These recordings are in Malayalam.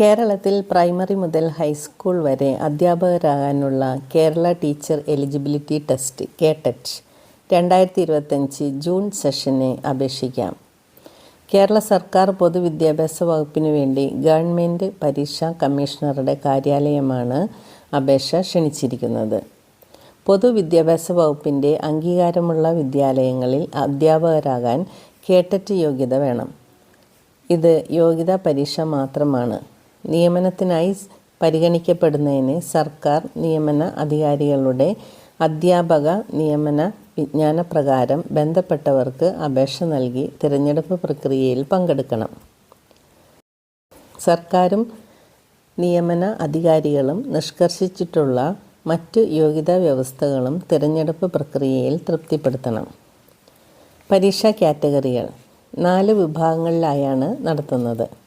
കേരളത്തിൽ പ്രൈമറി മുതൽ ഹൈസ്കൂൾ വരെ അധ്യാപകരാകാനുള്ള Kerala teacher eligibility test KTET രണ്ടായിരത്തി ഇരുപത്തഞ്ച് ജൂൺ സെഷന് അപേക്ഷിക്കാം. കേരള സർക്കാർ പൊതുവിദ്യാഭ്യാസ വകുപ്പിനു വേണ്ടി ഗവൺമെന്റ് പരീക്ഷാ കമ്മീഷണറുടെ കാര്യാലയമാണ് അപേക്ഷ ക്ഷണിച്ചിരിക്കുന്നത്. പൊതുവിദ്യാഭ്യാസ വകുപ്പിന്റെ അംഗീകാരമുള്ള വിദ്യാലയങ്ങളിൽ അധ്യാപകരാകാൻ കേട്ടറ്റ് യോഗ്യത വേണം. ഇത് യോഗ്യതാ പരീക്ഷ മാത്രമാണ്. നിയമനത്തിനായി പരിഗണിക്കപ്പെടുന്നതിന് സർക്കാർ നിയമന അധികാരികളുടെ അധ്യാപക നിയമന വിജ്ഞാന പ്രകാരം ബന്ധപ്പെട്ടവർക്ക് അപേക്ഷ നൽകി തിരഞ്ഞെടുപ്പ് പ്രക്രിയയിൽ പങ്കെടുക്കണം. സർക്കാരും നിയമന അധികാരികളും നിഷ്കർഷിച്ചിട്ടുള്ള മറ്റു യോഗ്യതാ വ്യവസ്ഥകളും തിരഞ്ഞെടുപ്പ് പ്രക്രിയയിൽ തൃപ്തിപ്പെടുത്തണം. പരീക്ഷാ കാറ്റഗറികൾ നാല് വിഭാഗങ്ങളിലായാണ് നടത്തുന്നത്.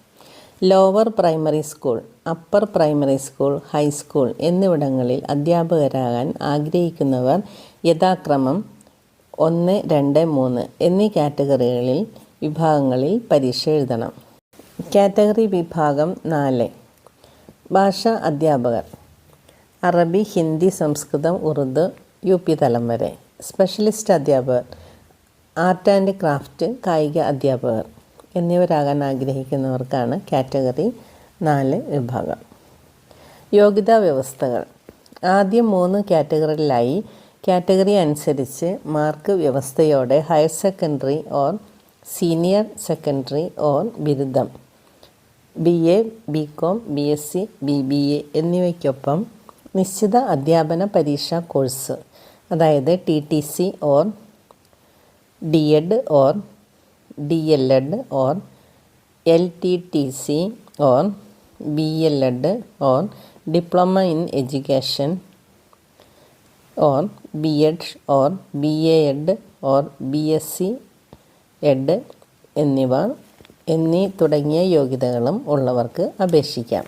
Lower primary school upper primary school high school എന്നിവിടങ്ങളിൽ അധ്യാപകരാകാൻ ആഗ്രഹിക്കുന്നവർ യഥാക്രമം ഒന്ന് രണ്ട് മൂന്ന് എന്നീ കാറ്റഗറികളിൽ വിഭാഗങ്ങളിൽ പരീക്ഷ എഴുതണം. കാറ്റഗറി വിഭാഗം നാല്. ഭാഷാ അധ്യാപകർ. അറബി ഹിന്ദി സംസ്കൃതം ഉറുദു യു പി തലം വരെ. സ്പെഷ്യലിസ്റ്റ് അധ്യാപകർ. ആർട്ട് ആൻഡ് ക്രാഫ്റ്റ് കായിക അധ്യാപകർ. എന്നിവരാകാൻ ആഗ്രഹിക്കുന്നവർക്കാണ് കാറ്റഗറി നാല് വിഭാഗം. യോഗ്യതാ വ്യവസ്ഥകൾ. ആദ്യം മൂന്ന് കാറ്റഗറിയിലായി. കാറ്റഗറി അനുസരിച്ച് mark വ്യവസ്ഥയോടെ higher secondary or senior secondary or ബിരുദം. B A B com B S C B B A എന്നിവയ്ക്കൊപ്പം നിശ്ചിത അധ്യാപന പരീക്ഷാ കോഴ്സ്. അതായത് T T C or D Ed or D L Ed or L T T C or B L Ed or diploma in education or B Ed or B A Ed or B S C Ed എന്നിവ എന്നീ തുടങ്ങിയ യോഗ്യതകളും ഉള്ളവർക്ക് അപേക്ഷിക്കാം.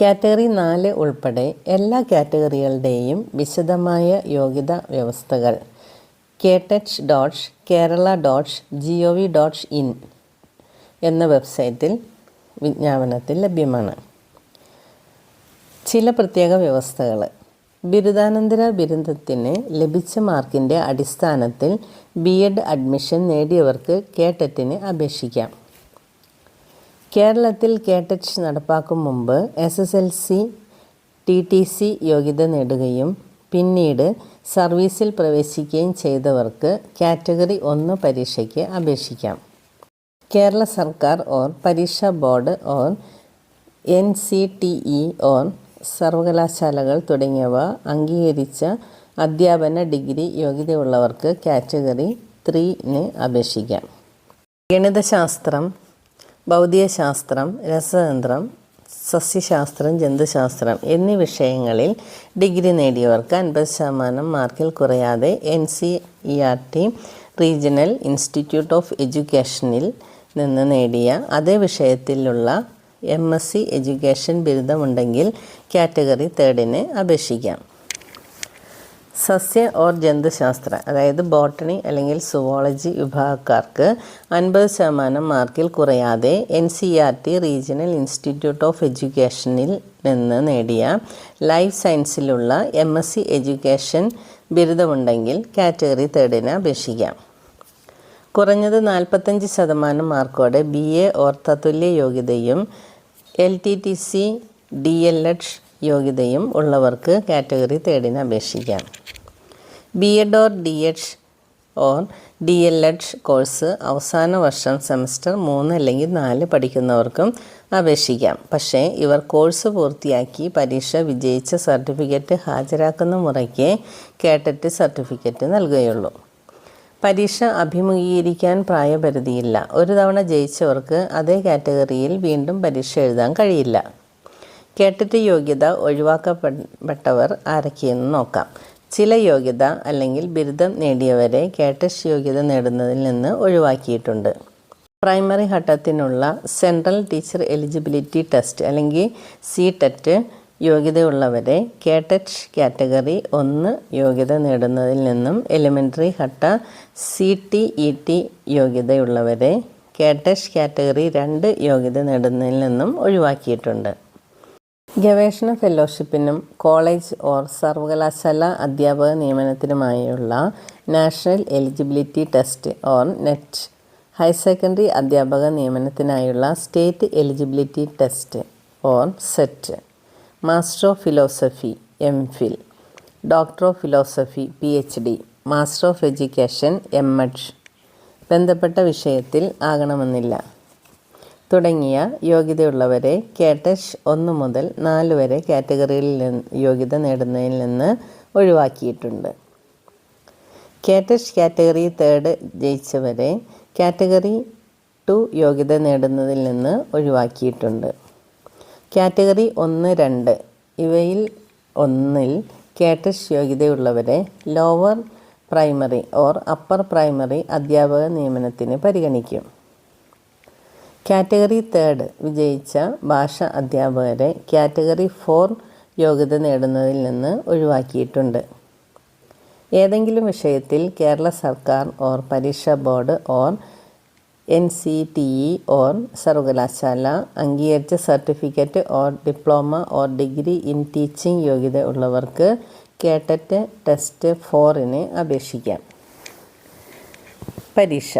കാറ്റഗറി നാല് ഉൾപ്പെടെ എല്ലാ കാറ്റഗറികളുടെയും വിശദമായ യോഗ്യതാ വ്യവസ്ഥകൾ KTET dot Kerala dot G O V dot in എന്ന വെബ്സൈറ്റിൽ വിജ്ഞാപനത്തിൽ ലഭ്യമാണ്. ചില പ്രത്യേക വ്യവസ്ഥകൾ. ബിരുദാനന്തര ബിരുദത്തിന് ലഭിച്ച മാർക്കിന്റെ അടിസ്ഥാനത്തിൽ ബി എഡ് അഡ്മിഷൻ നേടിയവർക്ക് കേട്ടറ്റിന് അപേക്ഷിക്കാം. കേരളത്തിൽ കേട്ടറ്റ് നടപ്പാക്കും മുമ്പ് S S L C T T C യോഗ്യത നേടുകയും പിന്നീട് സർവീസിൽ പ്രവേശിക്കുകയും ചെയ്തവർക്ക് കാറ്റഗറി ഒന്ന് പരീക്ഷയ്ക്ക് അപേക്ഷിക്കാം. കേരള സർക്കാർ ഓർ പരീക്ഷാ board or N C T E or സർവകലാശാലകൾ തുടങ്ങിയവ അംഗീകരിച്ച അധ്യാപന ഡിഗ്രി യോഗ്യതയുള്ളവർക്ക് കാറ്റഗറി ത്രീന് അപേക്ഷിക്കാം. ഗണിതശാസ്ത്രം ഭൗതികശാസ്ത്രം രസതന്ത്രം സസ്യശാസ്ത്രം ജന്തുശാസ്ത്രം എന്നീ വിഷയങ്ങളിൽ ഡിഗ്രി നേടിയവർക്ക് അൻപത് ശതമാനം മാർക്കിൽ കുറയാതെ N C E R T regional institute of എഡ്യൂക്കേഷനിൽ നിന്ന് നേടിയ അതേ വിഷയത്തിലുള്ള എം എസ് സി എഡ്യൂക്കേഷൻ ബിരുദമുണ്ടെങ്കിൽ കാറ്റഗറി തേർഡിന് അപേക്ഷിക്കാം. സസ്യ ഓർ ജന്തുശാസ്ത്ര അതായത് ബോട്ടണി അല്ലെങ്കിൽ സുവോളജി വിഭാഗക്കാർക്ക് അൻപത് ശതമാനം മാർക്കിൽ കുറയാതെ N C R T regional institute of എഡ്യൂക്കേഷനിൽ നിന്ന് നേടിയ ലൈഫ് സയൻസിലുള്ള എം എസ് സി എഡ്യൂക്കേഷൻ ബിരുദമുണ്ടെങ്കിൽ കാറ്റഗറി തേർഡിന് അപേക്ഷിക്കാം. കുറഞ്ഞത് നാൽപ്പത്തഞ്ച് ശതമാനം മാർക്കോടെ ബി എ ഓർ തത്തുല്യ യോഗ്യതയും L T T C D L Ed യോഗ്യതയും ഉള്ളവർക്ക് കാറ്റഗറി തേർഡിന് അപേക്ഷിക്കാം. B Ed or D Ed or D L Ed course അവസാന വർഷം സെമസ്റ്റർ മൂന്ന് അല്ലെങ്കിൽ നാല് പഠിക്കുന്നവർക്കും അപേക്ഷിക്കാം. പക്ഷേ ഇവർ കോഴ്സ് പൂർത്തിയാക്കി പരീക്ഷ വിജയിച്ച സർട്ടിഫിക്കറ്റ് ഹാജരാക്കുന്ന മുറയ്ക്ക് കേട്ടറ്റ് സർട്ടിഫിക്കറ്റ് നൽകുകയുള്ളൂ. പരീക്ഷ അഭിമുഖീകരിക്കാൻ പ്രായപരിധിയില്ല. ഒരു തവണ ജയിച്ചവർക്ക് അതേ കാറ്റഗറിയിൽ വീണ്ടും പരീക്ഷ എഴുതാൻ കഴിയില്ല. കേട്ടിട്ട് യോഗ്യത ഒഴിവാക്കപ്പെട്ടവർ ആരൊക്കെയെന്ന് നോക്കാം. ചില യോഗ്യത അല്ലെങ്കിൽ ബിരുദം നേടിയവരെ കേട്ടസ് യോഗ്യത നേടുന്നതിൽ നിന്ന് ഒഴിവാക്കിയിട്ടുണ്ട്. പ്രൈമറി ഘട്ടത്തിനുള്ള സെൻട്രൽ ടീച്ചർ എലിജിബിലിറ്റി ടെസ്റ്റ് അല്ലെങ്കിൽ സി ടെറ്റ് യോഗ്യതയുള്ളവരെ കേട്ടറ്റ് കാറ്റഗറി ഒന്ന് യോഗ്യത നേടുന്നതിൽ നിന്നും എലിമെന്ററി ഘട്ട സി ടി ഇ ടി യോഗ്യതയുള്ളവരെ കേട്ടറ്റ് കാറ്റഗറി രണ്ട് യോഗ്യത നേടുന്നതിൽ നിന്നും ഒഴിവാക്കിയിട്ടുണ്ട്. ഗവേഷണ ഫെലോഷിപ്പിനും കോളേജ് ഓർ സർവകലാശാല അധ്യാപക നിയമനത്തിനുമായുള്ള national eligibility test or NET higher secondary അധ്യാപക നിയമനത്തിനായുള്ള state eligibility test or SET. Master of philosophy M Phil. Doctor of philosophy P H D master of education M Ed ബന്ധപ്പെട്ട വിഷയത്തിൽ ആകണമെന്നില്ല. തുടങ്ങിയ യോഗ്യതയുള്ളവരെ കേട്ടഷ് ഒന്ന് മുതൽ നാല് വരെ കാറ്റഗറിയിൽ യോഗ്യത നേടുന്നതിൽ നിന്ന് ഒഴിവാക്കിയിട്ടുണ്ട്. കേട്ടഷ് കാറ്റഗറി തേർഡ് ജയിച്ചവരെ കാറ്റഗറി ടു യോഗ്യത നേടുന്നതിൽ നിന്ന് ഒഴിവാക്കിയിട്ടുണ്ട്. കാറ്റഗറി ഒന്ന് രണ്ട് ഇവയിൽ ഒന്നിൽ KTET യോഗ്യതയുള്ളവരെ lower primary or upper primary അധ്യാപക നിയമനത്തിന് പരിഗണിക്കും. കാറ്റഗറി തേർഡ് വിജയിച്ച ഭാഷ അധ്യാപകരെ കാറ്റഗറി ഫോർ യോഗ്യത നേടുന്നതിൽ നിന്ന് ഒഴിവാക്കിയിട്ടുണ്ട്. ഏതെങ്കിലും വിഷയത്തിൽ കേരള സർക്കാർ ഓർ പരീക്ഷാ board or N C T E or സർവകലാശാല അംഗീകരിച്ച certificate or diploma or degree in teaching യോഗ്യത ഉള്ളവർക്ക് കേട്ടറ്റ് ടെസ്റ്റ് ഫോറിന് അപേക്ഷിക്കാം. പരീക്ഷ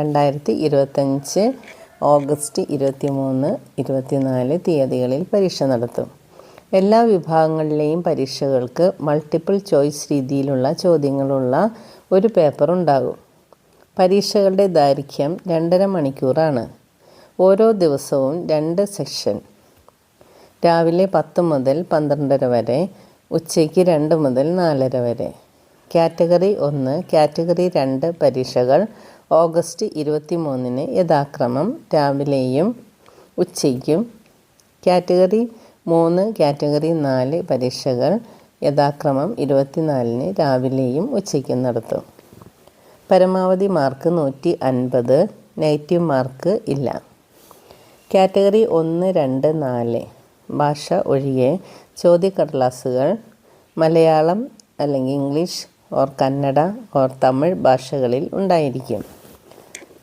രണ്ടായിരത്തി ഇരുപത്തഞ്ച് ഓഗസ്റ്റ് ഇരുപത്തി മൂന്ന് ഇരുപത്തിനാല് തീയതികളിൽ പരീക്ഷ നടത്തും. എല്ലാ വിഭാഗങ്ങളിലെയും പരീക്ഷകൾക്ക് മൾട്ടിപ്പിൾ ചോയ്സ് രീതിയിലുള്ള ചോദ്യങ്ങളുള്ള ഒരു പേപ്പർ ഉണ്ടാകും. പരീക്ഷകളുടെ ദൈർഘ്യം രണ്ടര മണിക്കൂറാണ്. ഓരോ ദിവസവും രണ്ട് സെക്ഷൻ രാവിലെ പത്ത് മുതൽ പന്ത്രണ്ടര വരെ ഉച്ചയ്ക്ക് രണ്ട് മുതൽ നാലര വരെ. കാറ്റഗറി ഒന്ന് കാറ്റഗറി രണ്ട് പരീക്ഷകൾ ഓഗസ്റ്റ് ഇരുപത്തി മൂന്നിന് യഥാക്രമം രാവിലെയും ഉച്ചയ്ക്കും. കാറ്റഗറി മൂന്ന് കാറ്റഗറി നാല് പരീക്ഷകൾ യഥാക്രമം ഇരുപത്തിനാലിന് രാവിലെയും ഉച്ചയ്ക്കും നടത്തും. പരമാവധി മാർക്ക് നൂറ്റി അൻപത് നെഗറ്റീവ് മാർക്ക് ഇല്ല. കാറ്റഗറി ഒന്ന് രണ്ട് നാല് ഭാഷ ഒഴികെ ചോദ്യക്കടലാസുകൾ മലയാളം അല്ലെങ്കിൽ English or Kannada or Tamil ഭാഷകളിൽ ഉണ്ടായിരിക്കും.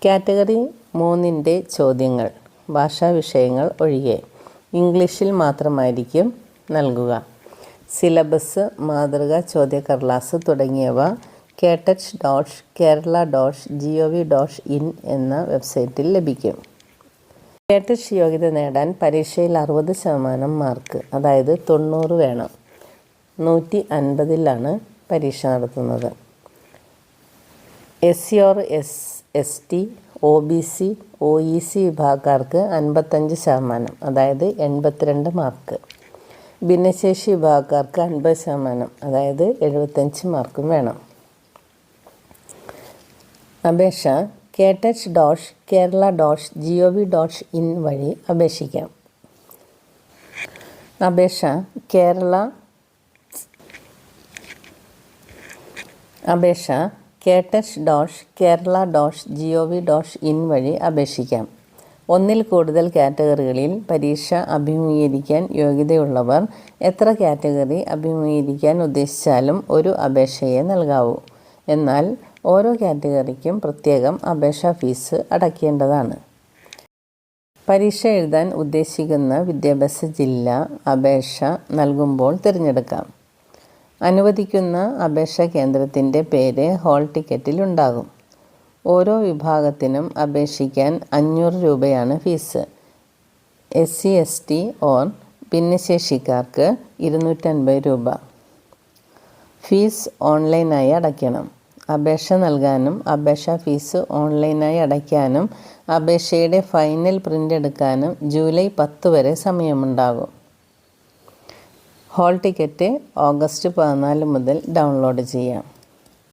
കാറ്റഗറി മൂന്നിന്റെ ചോദ്യങ്ങൾ ഭാഷാ വിഷയങ്ങൾ ഒഴികെ. ഇംഗ്ലീഷിൽ മാത്രമായിരിക്കും നൽകുക. സിലബസ് മാതൃക ചോദ്യക്കടലാസ് തുടങ്ങിയവ KTET dot Kerala dot G O V dot in എന്ന വെബ്സൈറ്റിൽ ലഭിക്കും. കേട്ടച്ച് യോഗ്യത നേടാൻ പരീക്ഷയിൽ അറുപത് ശതമാനം മാർക്ക് അതായത് തൊണ്ണൂറ് വേണം. നൂറ്റി അൻപതിലാണ് പരീക്ഷ നടത്തുന്നത്. S C or S S T O B C O E C വിഭാഗക്കാർക്ക് അൻപത്തഞ്ച് ശതമാനം അതായത് എൺപത്തിരണ്ട് മാർക്ക്. ഭിന്നശേഷി വിഭാഗക്കാർക്ക് അൻപത് ശതമാനം അതായത് എഴുപത്തഞ്ച് മാർക്കും വേണം. അപേക്ഷ K TET dot Kerala dot G O V dot in വഴി അപേക്ഷിക്കാം. അപേക്ഷ കേരള അപേക്ഷ K TET dot Kerala dot G O V dot in വഴി അപേക്ഷിക്കാം. ഒന്നിൽ കൂടുതൽ കാറ്റഗറികളിൽ പരീക്ഷ അഭിമുഖീകരിക്കാൻ യോഗ്യതയുള്ളവർ എത്ര കാറ്റഗറി അഭിമുഖീകരിക്കാൻ ഉദ്ദേശിച്ചാലും ഒരു അപേക്ഷയെ നൽകാവൂ. എന്നാൽ ഓരോ കാറ്റഗറിക്കും പ്രത്യേകം അപേക്ഷാ ഫീസ് അടയ്ക്കേണ്ടതാണ് പരീക്ഷ എഴുതാൻ ഉദ്ദേശിക്കുന്ന വിദ്യാഭ്യാസ ജില്ല അപേക്ഷ നൽകുമ്പോൾ തിരഞ്ഞെടുക്കാം. അനുവദിക്കുന്ന അപേക്ഷാ കേന്ദ്രത്തിന്റെ പേര് ഹോൾ ടിക്കറ്റിൽ ഉണ്ടാകും. ഓരോ വിഭാഗത്തിനും അപേക്ഷിക്കാൻ അഞ്ഞൂറ് രൂപയാണ് fees. S C S T or ഭിന്നശേഷിക്കാർക്ക് ഇരുന്നൂറ്റൻപത് രൂപ. ഫീസ് ഓൺലൈനായി അടയ്ക്കണം. അപേക്ഷ നൽകാനും അപേക്ഷാ ഫീസ് ഓൺലൈനായി അടയ്ക്കാനും അപേക്ഷയുടെ ഫൈനൽ പ്രിന്റ് എടുക്കാനും ജൂലൈ പത്ത് വരെ സമയമുണ്ടാകും. ഹോൾ ടിക്കറ്റ് ഓഗസ്റ്റ് പതിനാല് മുതൽ ഡൗൺലോഡ് ചെയ്യാം.